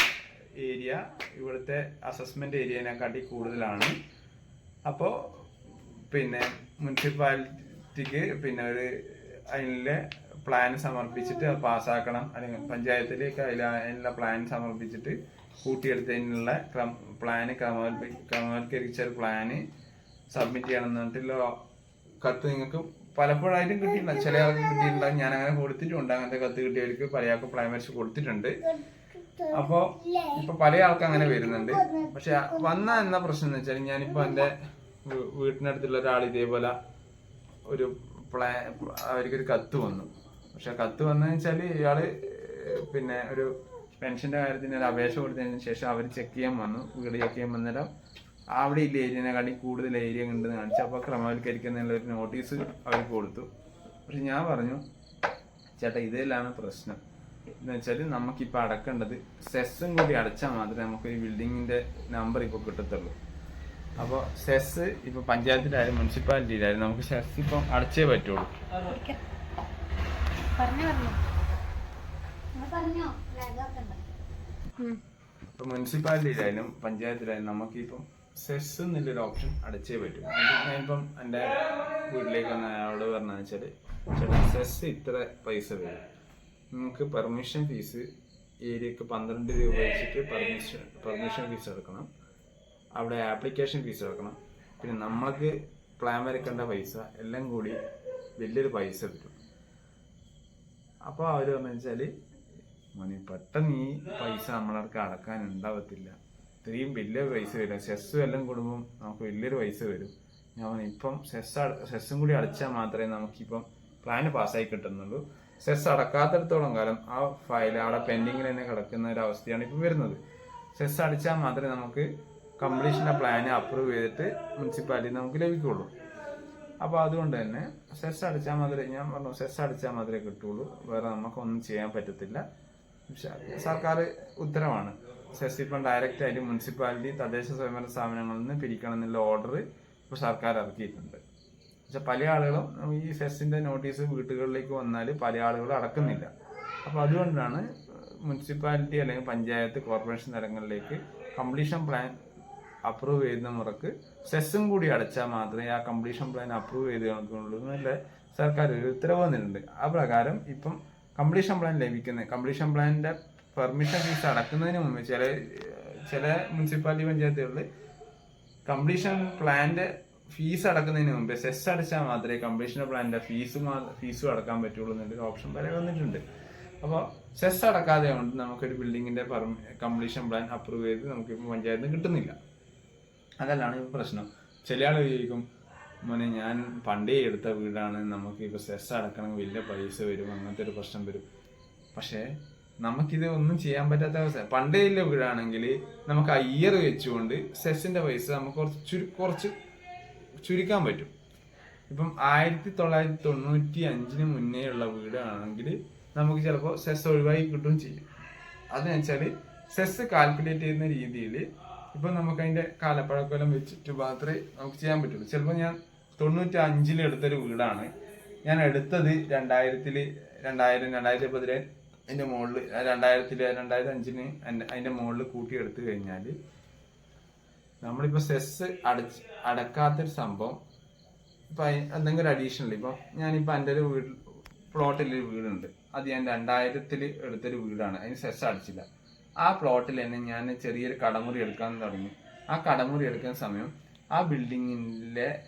ഏരിയ ഇവിടുത്തെ അസസ്മെന്റ് ഏരിയനെക്കാട്ടി കൂടുതലാണ്. അപ്പോൾ പിന്നെ മുനിസിപ്പാലിറ്റിക്ക് പിന്നെ ഒരു അതിലെ പ്ലാൻ സമർപ്പിച്ചിട്ട് അത് പാസ്സാക്കണം. അല്ലെങ്കിൽ പഞ്ചായത്തിലേക്ക് അതിൽ അതിനുള്ള പ്ലാൻ സമർപ്പിച്ചിട്ട് കൂട്ടിയെടുത്തതിനുള്ള ക്രമ പ്ലാന് ക്രമവൽപ്പി ക്രമവൽക്കരിച്ച ഒരു പ്ലാന് സബ്മിറ്റ് ചെയ്യണം എന്നിട്ടുള്ള കത്ത് നിങ്ങൾക്ക് പലപ്പോഴായിട്ടും കിട്ടിയിട്ടില്ല ചില ആൾക്ക് കിട്ടിയിട്ടില്ല ഞാൻ അങ്ങനെ കൊടുത്തിട്ടുണ്ട്. അങ്ങനത്തെ കത്ത് കിട്ടിയവർക്ക് പല ആൾക്ക് പ്ലാൻ വരച്ച് കൊടുത്തിട്ടുണ്ട്. അപ്പോൾ ഇപ്പൊ പല ആൾക്കും അങ്ങനെ വരുന്നുണ്ട്. പക്ഷെ വന്ന എന്ന പ്രശ്നം എന്ന് വെച്ചാൽ ഞാനിപ്പോ എന്റെ വീട്ടിനടുത്തുള്ള ഒരാൾ ഇതേപോലെ ഒരു പ്ലാ അവർക്കൊരു കത്ത് വന്നു. പക്ഷെ കത്ത് വന്നതെന്ന് വെച്ചാൽ ഇയാൾ പിന്നെ ഒരു പെൻഷന്റെ കാര്യത്തിന് ഒരു അപേക്ഷ കൊടുത്തതിന് ശേഷം അവർ ചെക്ക് ചെയ്യാൻ വന്നു. വീട് ചെക്ക് ചെയ്യാൻ വന്നേരം അവിടെ ഇല്ല ഏരിയനെക്കാട്ടി കൂടുതൽ ഏരിയ ഉണ്ടെന്ന് കാണിച്ചു. അപ്പോൾ ക്രമവൽക്കരിക്കുന്നതിനുള്ള ഒരു നോട്ടീസ് അവർക്ക് കൊടുത്തു. പക്ഷെ ഞാൻ പറഞ്ഞു ചേട്ടാ ഇതിലാണ് പ്രശ്നം. എന്ന് വെച്ചാൽ നമുക്കിപ്പോൾ അടക്കേണ്ടത് സെസ്സും കൂടി അടച്ചാൽ മാത്രമേ നമുക്ക് ഈ ബിൽഡിങ്ങിന്റെ നമ്പർ ഇപ്പോൾ കിട്ടത്തുള്ളൂ. അപ്പോൾ സെസ് ഇപ്പോൾ പഞ്ചായത്തിലായാലും മുനിസിപ്പാലിറ്റിയിലായാലും നമുക്ക് സെസ് ഇപ്പം അടച്ചേ പറ്റുള്ളൂ. ഇപ്പൊ മുനിസിപ്പാലിറ്റിയിലായാലും പഞ്ചായത്തിലായാലും നമുക്ക് നമുക്കിപ്പം സെസ് എന്നുള്ളൊരു ഓപ്ഷൻ അടച്ചേ പറ്റും. ഞാനിപ്പം എന്റെ വീട്ടിലേക്ക് വന്ന അയാളോട് പറഞ്ഞാൽ വെച്ചാൽ ചേട്ടാ സെസ് ഇത്ര പൈസ വരും. നമുക്ക് പെർമിഷൻ ഫീസ് ഏരിയക്ക് പന്ത്രണ്ട് രൂപ വെച്ചിട്ട് പെർമിഷൻ പെർമിഷൻ ഫീസ് എടുക്കണം അവിടെ ആപ്ലിക്കേഷൻ ഫീസ് വെക്കണം. പിന്നെ നമ്മൾക്ക് പ്ലാൻ വരയ്ക്കേണ്ട പൈസ എല്ലാം കൂടി വലിയൊരു പൈസ വരും അപ്പോൾ അവർ പറഞ്ഞു വെച്ചാൽ മോനെ പെട്ടെന്ന് ഈ പൈസ നമ്മളടക്ക് അടക്കാൻ ഉണ്ടാവത്തില്ല. ഇത്രയും വലിയ പൈസ വരും. സെസ്സും എല്ലാം കൂടുമ്പം നമുക്ക് വലിയൊരു പൈസ വരും. ഞാൻ ഇപ്പം സെസ് സെസ്സും കൂടി അടച്ചാൽ മാത്രമേ നമുക്കിപ്പം പ്ലാന് പാസ്സായി കിട്ടുന്നുള്ളൂ. സെസ് അടക്കാത്തിടത്തോളം കാലം ആ ഫയൽ അവിടെ പെൻഡിങ്ങിൽ തന്നെ കിടക്കുന്ന ഒരു അവസ്ഥയാണ് ഇപ്പം വരുന്നത്. സെസ് അടിച്ചാൽ മാത്രമേ നമുക്ക് കംപ്ലീഷന്റെ പ്ലാൻ അപ്രൂവ് ചെയ്തിട്ട് മുനിസിപ്പാലിറ്റി നമുക്ക് ലഭിക്കുള്ളൂ. അപ്പോൾ അതുകൊണ്ട് തന്നെ സെസ് അടിച്ചാൽ മാത്രമേ ഞാൻ പറഞ്ഞു സെസ് അടിച്ചാൽ മാത്രമേ കിട്ടുള്ളൂ. വേറെ നമുക്കൊന്നും ചെയ്യാൻ പറ്റത്തില്ല. സർക്കാർ ഉത്തരവാണ്. സെസ് ഇപ്പം ഡയറക്റ്റ് ആയിട്ട് മുനിസിപ്പാലിറ്റി തദ്ദേശ സ്വയംഭരണ സ്ഥാപനങ്ങളിൽ നിന്ന് പിരിക്കണം എന്നുള്ള ഓർഡർ ഇപ്പോൾ സർക്കാർ ഇറക്കിയിട്ടുണ്ട്. പക്ഷെ പല ആളുകളും ഈ സെസ്സിന്റെ നോട്ടീസ് വീട്ടുകളിലേക്ക് വന്നാൽ പല ആളുകളും അടക്കുന്നില്ല. അപ്പോൾ അതുകൊണ്ടാണ് മുനിസിപ്പാലിറ്റി അല്ലെങ്കിൽ പഞ്ചായത്ത് കോർപ്പറേഷൻ തലങ്ങളിലേക്ക് കംപ്ലീഷൻ പ്ലാൻ അപ്രൂവ് ചെയ്യുന്ന മുറക്ക് സെസ്സും കൂടി അടച്ചാൽ മാത്രമേ ആ കംപ്ലീഷൻ പ്ലാൻ അപ്രൂവ് ചെയ്ത് കണക്കുള്ളൂ എന്നല്ലേ സർക്കാർ ഒരു ഉത്തരവ് വന്നിട്ടുണ്ട് ആ പ്രകാരം ഇപ്പം കംപ്ലീഷൻ പ്ലാൻ ലഭിക്കുന്നത് കംപ്ലീഷൻ പ്ലാനിന്റെ പെർമിഷൻ ഫീസ് അടക്കുന്നതിന് മുമ്പ് ചില ചില മുനിസിപ്പാലിറ്റി പഞ്ചായത്തുകളിൽ കംപ്ലീഷൻ പ്ലാന്റെ ഫീസ് അടക്കുന്നതിന് മുമ്പ് സെസ് അടച്ചാൽ മാത്രമേ കംപ്ലീഷൻ പ്ലാനിന്റെ ഫീസ് ഫീസും അടക്കാൻ പറ്റുള്ളൂ എന്നൊരു ഓപ്ഷൻ വരെ വന്നിട്ടുണ്ട്. അപ്പോൾ സെസ് അടക്കാതെ കൊണ്ട് നമുക്കൊരു ബിൽഡിങ്ങിന്റെ കംപ്ലീഷൻ പ്ലാൻ അപ്രൂവ് ചെയ്ത് നമുക്കിപ്പോൾ പഞ്ചായത്തിന് കിട്ടുന്നില്ല. അതല്ലാണ് ഇപ്പം പ്രശ്നം. ചില ആൾ ചോദിക്കും മോനെ ഞാൻ പണ്ടേ എടുത്ത വീടാണ് നമുക്ക് ഇപ്പോൾ സെസ് അടക്കണമെങ്കിൽ വലിയ പൈസ വരും അങ്ങനത്തെ ഒരു പ്രശ്നം വരും. പക്ഷേ നമുക്കിത് ഒന്നും ചെയ്യാൻ പറ്റാത്ത അവസ്ഥ. പണ്ടേ ഇല്ല വീടാണെങ്കിൽ നമുക്ക് അയ്യർ വെച്ചുകൊണ്ട് സെസ്സിന്റെ പൈസ നമുക്ക് കുറച്ച് ചുരു കുറച്ച് ചുരുക്കാൻ പറ്റും. ഇപ്പം ആയിരത്തി തൊള്ളായിരത്തി തൊണ്ണൂറ്റി അഞ്ചിന് മുന്നേ ഉള്ള വീടാണെങ്കിൽ നമുക്ക് ചിലപ്പോൾ സെസ് ഒഴിവാക്കി കിട്ടുകയും ചെയ്യും. അതെന്ന് വെച്ചാൽ സെസ് കാൽക്കുലേറ്റ് ചെയ്യുന്ന രീതിയിൽ ഇപ്പൊ നമുക്ക് അതിന്റെ കാലപ്പഴക്കൊലം വെച്ചിട്ട് മാത്രമേ നമുക്ക് ചെയ്യാൻ പറ്റുള്ളൂ. ചിലപ്പോൾ ഞാൻ തൊണ്ണൂറ്റി അഞ്ചിൽ എടുത്തൊരു വീടാണ്. ഞാൻ എടുത്തത് രണ്ടായിരത്തിൽ രണ്ടായിരം രണ്ടായിരത്തി പതിലെ അതിന്റെ മുകളിൽ രണ്ടായിരത്തിൽ രണ്ടായിരത്തി അഞ്ചിന് അതിന്റെ മുകളിൽ കൂട്ടി എടുത്തു കഴിഞ്ഞാൽ നമ്മളിപ്പോ സെസ് അടച്ച് അടക്കാത്തൊരു സംഭവം. ഇപ്പൊ എന്തെങ്കിലും അഡീഷണൽ ഇപ്പൊ ഞാനിപ്പോ എന്റെ ഒരു വീട്ടിൽ പ്ലോട്ടിൽ ഒരു വീടുണ്ട്. അത് ഞാൻ രണ്ടായിരത്തിൽ എടുത്തൊരു വീടാണ്. അതിന് സെസ് അടിച്ചില്ല. ആ പ്ലോട്ടിൽ തന്നെ ഞാൻ ചെറിയൊരു കടമുറി എടുക്കാൻ തുടങ്ങി. ആ കടമുറി എടുക്കുന്ന സമയം ആ ബിൽഡിങ്ങിലെ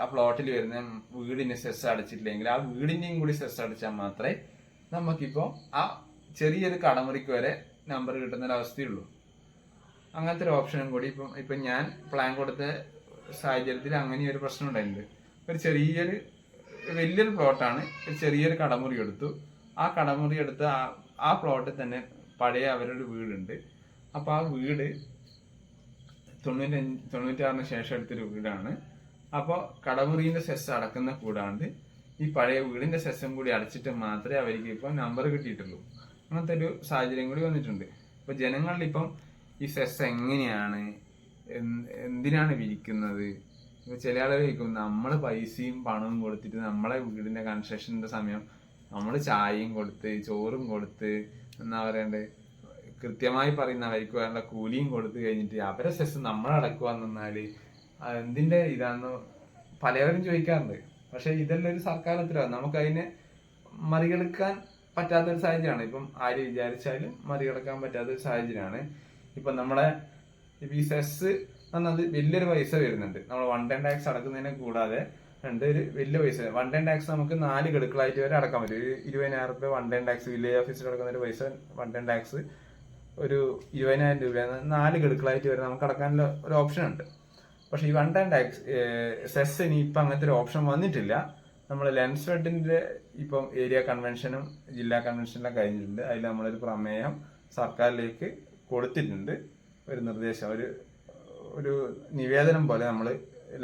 ആ പ്ലോട്ടിൽ വരുന്ന വീടിന് സെസ് അടച്ചിട്ടില്ലെങ്കിൽ ആ വീടിന്റെയും കൂടി സെസ് അടച്ചാൽ മാത്രമേ നമുക്കിപ്പോ ആ ചെറിയൊരു കടമുറിക്ക് വരെ നമ്പർ കിട്ടുന്ന ഒരു അവസ്ഥയുള്ളൂ. അങ്ങനത്തെ ഒരു ഓപ്ഷനും കൂടി ഇപ്പം ഇപ്പം ഞാൻ പ്ലാൻ കൊടുത്ത സാഹചര്യത്തിൽ അങ്ങനെ ഒരു പ്രശ്നം ഉണ്ടായിട്ടുണ്ട്. ഒരു ചെറിയൊരു വലിയൊരു പ്ലോട്ടാണ് ചെറിയൊരു കടമുറി എടുത്തു. ആ കടമുറി എടുത്ത് ആ- ആ പ്ലോട്ടിൽ തന്നെ പഴയ അവരുടെ വീടുണ്ട്. അപ്പോൾ ആ വീട് തൊണ്ണൂറ്റഞ്ച് തൊണ്ണൂറ്റാറിന് ശേഷം എടുത്തൊരു വീടാണ്. അപ്പോൾ കടമുറിന്റെ സെസ് അടക്കുന്ന കൂടാണ്ട് ഈ പഴയ വീടിന്റെ സെസ്സും കൂടി അടച്ചിട്ട് മാത്രമേ അവർക്ക് ഇപ്പം നമ്പർ കിട്ടിയിട്ടുള്ളൂ. അങ്ങനത്തെ ഒരു സാഹചര്യം കൂടി വന്നിട്ടുണ്ട്. അപ്പോൾ ജനങ്ങളിൽ ഇപ്പം ഈ സെസ് എങ്ങനെയാണ്? എന്തിനാണ് വിരിക്കുന്നത്? ഇപ്പൊ ചില ആളുകൾ ചോദിക്കും നമ്മൾ പൈസയും പണവും കൊടുത്തിട്ട് നമ്മളെ വീടിന്റെ കൺസ്ട്രക്ഷന്റെ സമയം നമ്മൾ ചായയും കൊടുത്ത് ചോറും കൊടുത്ത് എന്നാ പറയണ്ടേ? കൃത്യമായി പറയുന്ന അവർക്ക് വേണ്ട കൂലിയും കൊടുത്തു കഴിഞ്ഞിട്ട് അവരെ സെസ് നമ്മളടക്കുക നിന്നാൽ എന്തിന്റെ ഇതാന്ന് പലവരും ചോദിക്കാറുണ്ട്. പക്ഷെ ഇതെല്ലാം ഒരു സർക്കാർ ഉത്തരവാണ് നമുക്ക് അതിനെ മറികടക്കാൻ പറ്റാത്ത ഒരു സാഹചര്യമാണ്. ഇപ്പം ആര് വിചാരിച്ചാലും മറികടക്കാൻ പറ്റാത്ത ഒരു സാഹചര്യമാണ്. ഇപ്പം നമ്മളെ ഈ സെസ് എന്നത് വലിയൊരു പൈസ വരുന്നുണ്ട്. നമ്മൾ വൺ ടൈം ടാക്സ് അടക്കുന്നതിനെ കൂടാതെ രണ്ട് ഒരു വലിയ പൈസ. വൺ ടൈം ടാക്സ് നമുക്ക് നാല് ഗഡുക്കളായിട്ട് വരെ അടക്കാൻ പറ്റും. ഒരു ഇരുപതിനായിരം രൂപ വൺ ടൈം ടാക്സ് വില്ലേജ് ഓഫീസിൽ അടക്കുന്ന ഒരു പൈസ വൺ ടൈം ടാക്സ് ഒരു ഇരുപതിനായിരം രൂപ. നാല് ഗഡുക്കളായിട്ട് വരെ നമുക്ക് അടക്കാനുള്ള ഒരു ഓപ്ഷൻ ഉണ്ട്. പക്ഷെ ഈ വൺ ടൈം ടാക്സ് സെസ് ഇനി ഇപ്പം അങ്ങനത്തെ ഒരു ഓപ്ഷൻ വന്നിട്ടില്ല. നമ്മൾ ലെൻസ് ഫെഡിന്റെ ഇപ്പം ഏരിയ കൺവെൻഷനും ജില്ലാ കൺവെൻഷനിലും കഴിഞ്ഞിട്ടുണ്ട്. അതിൽ നമ്മളൊരു പ്രമേയം സർക്കാരിലേക്ക് കൊടുത്തിട്ടുണ്ട്. ഒരു നിർദ്ദേശം ഒരു ഒരു നിവേദനം പോലെ നമ്മൾ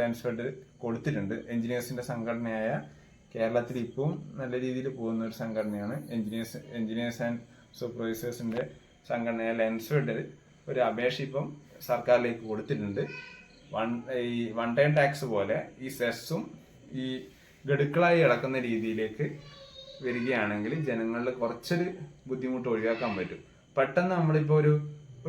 ലെൻസ്ഫെഡ് കൊടുത്തിട്ടുണ്ട്. എഞ്ചിനീയേഴ്സിന്റെ സംഘടനയായ കേരളത്തിൽ ഇപ്പം നല്ല രീതിയിൽ പോകുന്ന ഒരു സംഘടനയാണ്. എഞ്ചിനീയേഴ്സ് എഞ്ചിനീയേഴ്സ് ആൻഡ് സൂപ്പർവൈസേഴ്സിന്റെ സംഘടനയായ ലെൻസ്ഫെഡ് ഒരു അപേക്ഷ ഇപ്പം സർക്കാരിലേക്ക് കൊടുത്തിട്ടുണ്ട്. വൺ ഈ വൺ ടൈം ടാക്സ് പോലെ ഈ സെസ്സും ഈ ഗഡുക്കളായി ഇളക്കുന്ന രീതിയിലേക്ക് വരികയാണെങ്കിൽ ജനങ്ങളിൽ കുറച്ചൊരു ബുദ്ധിമുട്ട് ഒഴിവാക്കാൻ പറ്റും. പെട്ടെന്ന് നമ്മളിപ്പോൾ ഒരു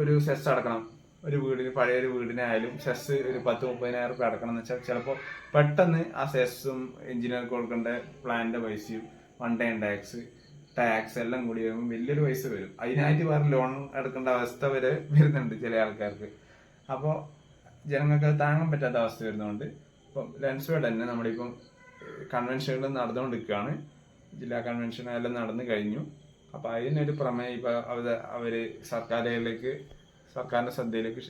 ഒരു സെസ് അടക്കണം ഒരു വീടിന് പഴയ ഒരു വീടിനായാലും സെസ് ഒരു പത്ത് മുപ്പതിനായിരം റുപ്യ അടക്കണം എന്ന് വെച്ചാൽ ചിലപ്പോൾ പെട്ടെന്ന് ആ സെസ്സും എഞ്ചിനീയർക്ക് കൊടുക്കേണ്ട പ്ലാന്റെ പൈസയും വൺ ടൈം ടാക്സ് ടാക്സ് എല്ലാം കൂടി വരുമ്പോൾ വലിയൊരു പൈസ വരും. അതിനായിട്ട് വേറെ ലോൺ എടുക്കേണ്ട അവസ്ഥ വരെ വരുന്നുണ്ട് ചില ആൾക്കാർക്ക്. അപ്പോൾ ജനങ്ങൾക്ക് അത് താങ്ങാൻ പറ്റാത്ത അവസ്ഥ വരുന്നതുകൊണ്ട് ഇപ്പം ലെൻസ്വേഡ് തന്നെ നമ്മളിപ്പം കൺവെൻഷനുകൾ നടന്നുകൊണ്ടിരിക്കുകയാണ് ജില്ലാ കൺവെൻഷൻ എല്ലാം നടന്നു കഴിഞ്ഞു. അപ്പോൾ അതിനൊരു പ്രമേയം ഇപ്പോൾ അവർ അവർ സർക്കാരുകളിലേക്ക് സർക്കാരിന്റെ ശ്രദ്ധയിലേക്ക്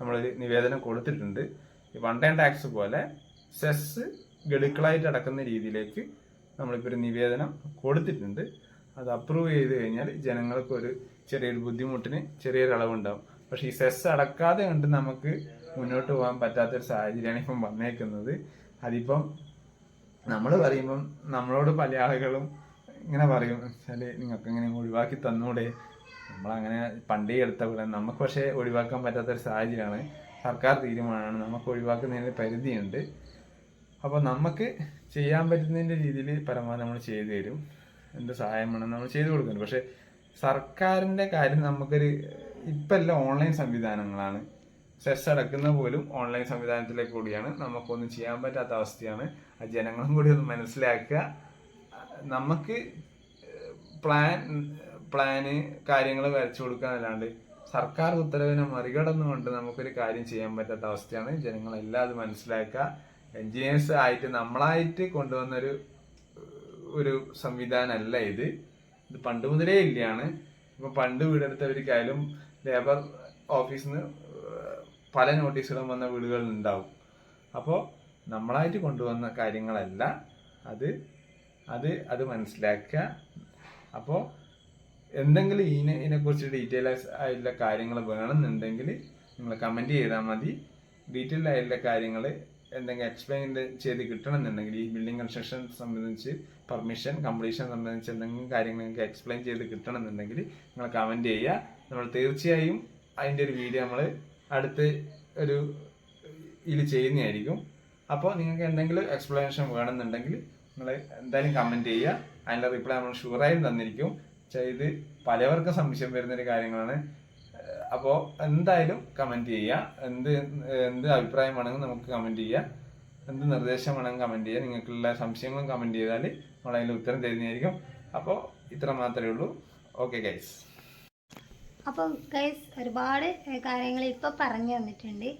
നമ്മൾ നിവേദനം കൊടുത്തിട്ടുണ്ട്. ഈ വൺ ടൈം ടാക്സ് പോലെ സെസ് ഗഡുക്കളായിട്ട് അടക്കുന്ന രീതിയിലേക്ക് നമ്മളിപ്പോൾ ഒരു നിവേദനം കൊടുത്തിട്ടുണ്ട്. അത് അപ്രൂവ് ചെയ്ത് കഴിഞ്ഞാൽ ജനങ്ങൾക്ക് ഒരു ചെറിയൊരു ബുദ്ധിമുട്ടിന് ചെറിയൊരു അളവുണ്ടാവും. പക്ഷേ ഈ സെസ് അടക്കാതെ കണ്ട് നമുക്ക് മുന്നോട്ട് പോകാൻ പറ്റാത്തൊരു സാഹചര്യമാണ് ഇപ്പം വന്നേക്കുന്നത്. അതിപ്പം നമ്മൾ പറയുമ്പം നമ്മളോട് പല ആളുകളും ഇങ്ങനെ പറയും വെച്ചാൽ നിങ്ങൾക്ക് ഇങ്ങനെ ഒഴിവാക്കി തന്നൂടെ? നമ്മളങ്ങനെ പണ്ടേ എടുത്ത പോലെ നമുക്ക് പക്ഷേ ഒഴിവാക്കാൻ പറ്റാത്തൊരു സാഹചര്യമാണ്. സർക്കാർ തീരുമാനമാണ്. നമുക്ക് ഒഴിവാക്കുന്നതിന് പരിധിയുണ്ട്. അപ്പോൾ നമുക്ക് ചെയ്യാൻ പറ്റുന്നതിന്റെ രീതിയിൽ പരമാവധി നമ്മൾ ചെയ്തു തരും. എന്ത് സഹായം വേണം നമ്മൾ ചെയ്തു കൊടുക്കുന്നുണ്ട് പക്ഷേ സർക്കാരിന്റെ കാര്യം നമുക്കൊരു ഇപ്പം എല്ലാം ഓൺലൈൻ സംവിധാനങ്ങളാണ്. സെസ് അടക്കുന്ന പോലും ഓൺലൈൻ സംവിധാനത്തിലേക്ക് കൂടിയാണ്. നമുക്കൊന്നും ചെയ്യാൻ പറ്റാത്ത അവസ്ഥയാണ്. ആ ജനങ്ങളും കൂടി ഒന്ന് മനസ്സിലാക്കുക. നമുക്ക് പ്ലാൻ പ്ലാന് കാര്യങ്ങൾ വരച്ചു കൊടുക്കാന്നല്ലാണ്ട് സർക്കാർ ഉത്തരവിനെ മറികടന്നുകൊണ്ട് നമുക്കൊരു കാര്യം ചെയ്യാൻ പറ്റാത്ത അവസ്ഥയാണ്. ജനങ്ങളെല്ലാം അത് മനസ്സിലാക്കുക. എൻജിനീയേഴ്സ് ആയിട്ട് നമ്മളായിട്ട് കൊണ്ടുവന്നൊരു ഒരു സംവിധാനമല്ല ഇത്. ഇത് പണ്ട് മുതലേ ഇല്ലയാണ് ഇപ്പൊ പണ്ട് വീടെടുത്തവർക്കായാലും ലേബർ ഓഫീസിൽ നിന്ന് പല നോട്ടീസുകളും വന്ന വീടുകളിൽ ഉണ്ടാവും. അപ്പോൾ നമ്മളായിട്ട് കൊണ്ടുവന്ന കാര്യങ്ങളല്ല അത്. അത് അത് മനസ്സിലാക്കുക. അപ്പോൾ എന്തെങ്കിലും ഇതിനെ ഇതിനെക്കുറിച്ച് ഡീറ്റെയിൽസ് ആയിട്ടുള്ള കാര്യങ്ങൾ വേണമെന്നുണ്ടെങ്കിൽ നിങ്ങൾ കമന്റ് ചെയ്താൽ മതി. ഡീറ്റെയിൽ ആയിട്ടുള്ള കാര്യങ്ങൾ എന്തെങ്കിലും എക്സ്പ്ലെയിൻ ചെയ്ത് കിട്ടണമെന്നുണ്ടെങ്കിൽ ഈ ബിൽഡിംഗ് കൺസ്ട്രക്ഷൻ സംബന്ധിച്ച് പെർമിഷൻ കംപ്ലീഷൻ സംബന്ധിച്ച് എന്തെങ്കിലും കാര്യങ്ങൾ നിങ്ങൾക്ക് എക്സ്പ്ലെയിൻ ചെയ്ത് കിട്ടണമെന്നുണ്ടെങ്കിൽ നിങ്ങൾ കമന്റ് ചെയ്യുക. നമ്മൾ തീർച്ചയായും അതിന്റെ ഒരു വീഡിയോ നമ്മൾ അടുത്ത് ഒരു ഇതിൽ ചെയ്യുന്നതായിരിക്കും. അപ്പോൾ നിങ്ങൾക്ക് എന്തെങ്കിലും എക്സ്പ്ലനേഷൻ വേണമെന്നുണ്ടെങ്കിൽ നിങ്ങൾ എന്തായാലും കമന്റ് ചെയ്യുക. അതിന്റെ റിപ്ലൈ നമ്മൾ ഷുവറായും തന്നിരിക്കും. ചെയ്ത് പലവർക്കും സംശയം വരുന്നൊരു കാര്യങ്ങളാണ്. അപ്പോൾ എന്തായാലും കമന്റ് ചെയ്യുക എന്ത് എന്ത് അഭിപ്രായം വേണമെങ്കിൽ നമുക്ക് കമന്റ് ചെയ്യുക എന്ത് നിർദ്ദേശം വേണമെങ്കിൽ കമന്റ് ചെയ്യുക നിങ്ങൾക്കുള്ള സംശയങ്ങളും കമന്റ് ചെയ്താൽ നമ്മളതിൽ ഉത്തരം തരുന്നതായിരിക്കും. അപ്പോൾ ഇത്ര മാത്രമേ ഉള്ളൂ. ഓക്കെ ഗൈസ്
അപ്പോൾ ഗൈസ് ഒരുപാട് കാര്യങ്ങൾ ഇപ്പോൾ പറഞ്ഞു തന്നിട്ടുണ്ട്.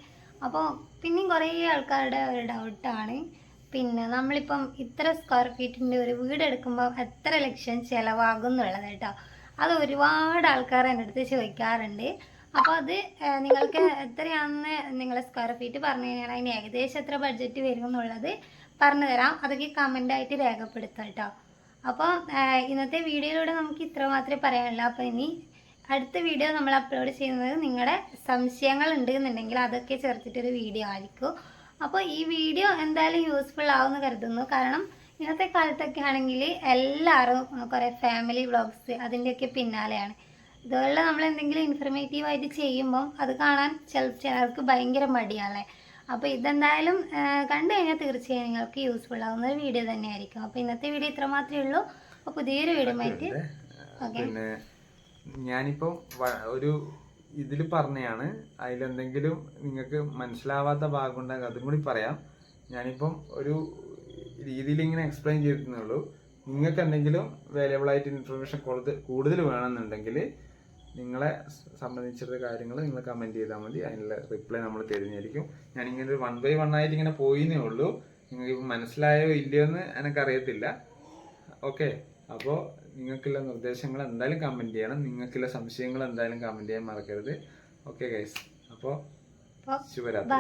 അപ്പോൾ പിന്നെയും കുറേ ആൾക്കാരുടെ ഒരു ഡൗട്ടാണ് പിന്നെ നമ്മളിപ്പം ഇത്ര സ്ക്വയർ ഫീറ്റിന്റെ ഒരു വീട് എടുക്കുമ്പോൾ എത്ര ലക്ഷം ചിലവാകും എന്നുള്ളത് കേട്ടോ. അത് ഒരുപാട് ആൾക്കാർ എന്റെ അടുത്ത് ചോദിക്കാറുണ്ട്. അപ്പോൾ അത് നിങ്ങൾക്ക് എത്രയാണെന്ന് നിങ്ങൾ സ്ക്വയർ ഫീറ്റ് പറഞ്ഞു കഴിഞ്ഞാൽ അതിന് ഏകദേശം എത്ര ബഡ്ജറ്റ് വരും എന്നുള്ളത് പറഞ്ഞു തരാം. അതൊക്കെ കമന്റായിട്ട് രേഖപ്പെടുത്താം കേട്ടോ. അപ്പോൾ ഇന്നത്തെ വീഡിയോയിലൂടെ നമുക്ക് ഇത്ര മാത്രമേ പറയാനുള്ളൂ. അപ്പോൾ ഇനി അടുത്ത വീഡിയോ നമ്മൾ അപ്ലോഡ് ചെയ്യുന്നത് നിങ്ങളുടെ സംശയങ്ങൾ ഉണ്ട് എന്നുണ്ടെങ്കിൽ അതൊക്കെ ചേർത്തിട്ടൊരു വീഡിയോ ആയിരിക്കും. അപ്പോൾ ഈ വീഡിയോ എന്തായാലും യൂസ്ഫുൾ ആവുമെന്ന് കരുതുന്നു. കാരണം ഇന്നത്തെ കാലത്തൊക്കെ ആണെങ്കിൽ എല്ലാവരും കുറേ ഫാമിലി വ്ളോഗ്സ് അതിന്റെയൊക്കെ പിന്നാലെയാണ്. ഇതുപോലെ നമ്മൾ എന്തെങ്കിലും ഇൻഫർമേറ്റീവ് ആയിട്ട് ചെയ്യുമ്പം അത് കാണാൻ ചില ചിലർക്ക് ഭയങ്കര മടിയാണല്ലേ? അപ്പോൾ ഇതെന്തായാലും കണ്ടു കഴിഞ്ഞാൽ തീർച്ചയായും നിങ്ങൾക്ക് യൂസ്ഫുൾ ആവുന്ന ഒരു വീഡിയോ തന്നെയായിരിക്കും. അപ്പോൾ ഇന്നത്തെ വീഡിയോ ഇത്ര മാത്രമേ ഉള്ളൂ. അപ്പോൾ പുതിയൊരു വീഡിയോ മാറ്റി ഓക്കെ.
ഞാനിപ്പോൾ ഞാനിപ്പം ഒരു ഇതിൽ പറഞ്ഞതാണ് അതിലെന്തെങ്കിലും നിങ്ങൾക്ക് മനസ്സിലാവാത്ത ഭാഗമുണ്ടെങ്കിൽ അതും കൂടി പറയാം. ഞാനിപ്പം ഒരു രീതിയിൽ ഇങ്ങനെ എക്സ്പ്ലെയിൻ ചെയ്തിരുന്നേ ഉള്ളൂ നിങ്ങൾക്ക് എന്തെങ്കിലും വാല്യബിൾ ആയിട്ട് ഇൻഫർമേഷൻ കൂടുതൽ കൂടുതൽ വേണമെന്നുണ്ടെങ്കിൽ നിങ്ങളെ സംബന്ധിച്ചിട്ട് കാര്യങ്ങൾ നിങ്ങൾ കമന്റ് ചെയ്താൽ മതി. അതിനുള്ള റിപ്ലൈ നമ്മൾ തരുന്നതായിരിക്കും. ഞാനിങ്ങനെ ഒരു വൺ ബൈ വൺ ആയിട്ട് ഇങ്ങനെ പോയിന്നേ ഉള്ളൂ. നിങ്ങൾക്ക് മനസ്സിലായോ ഇല്ലയോ എന്ന് എനിക്കറിയത്തില്ല. ഓക്കെ അപ്പോൾ നിങ്ങൾക്കുള്ള നിർദ്ദേശങ്ങൾ എന്തായാലും കമന്റ് ചെയ്യണം. നിങ്ങൾക്കുള്ള സംശയങ്ങൾ എന്തായാലും കമന്റ് ചെയ്യാൻ മറക്കരുത്. ഓക്കെ ഗൈസ് അപ്പോൾ
ശിവരാത്രി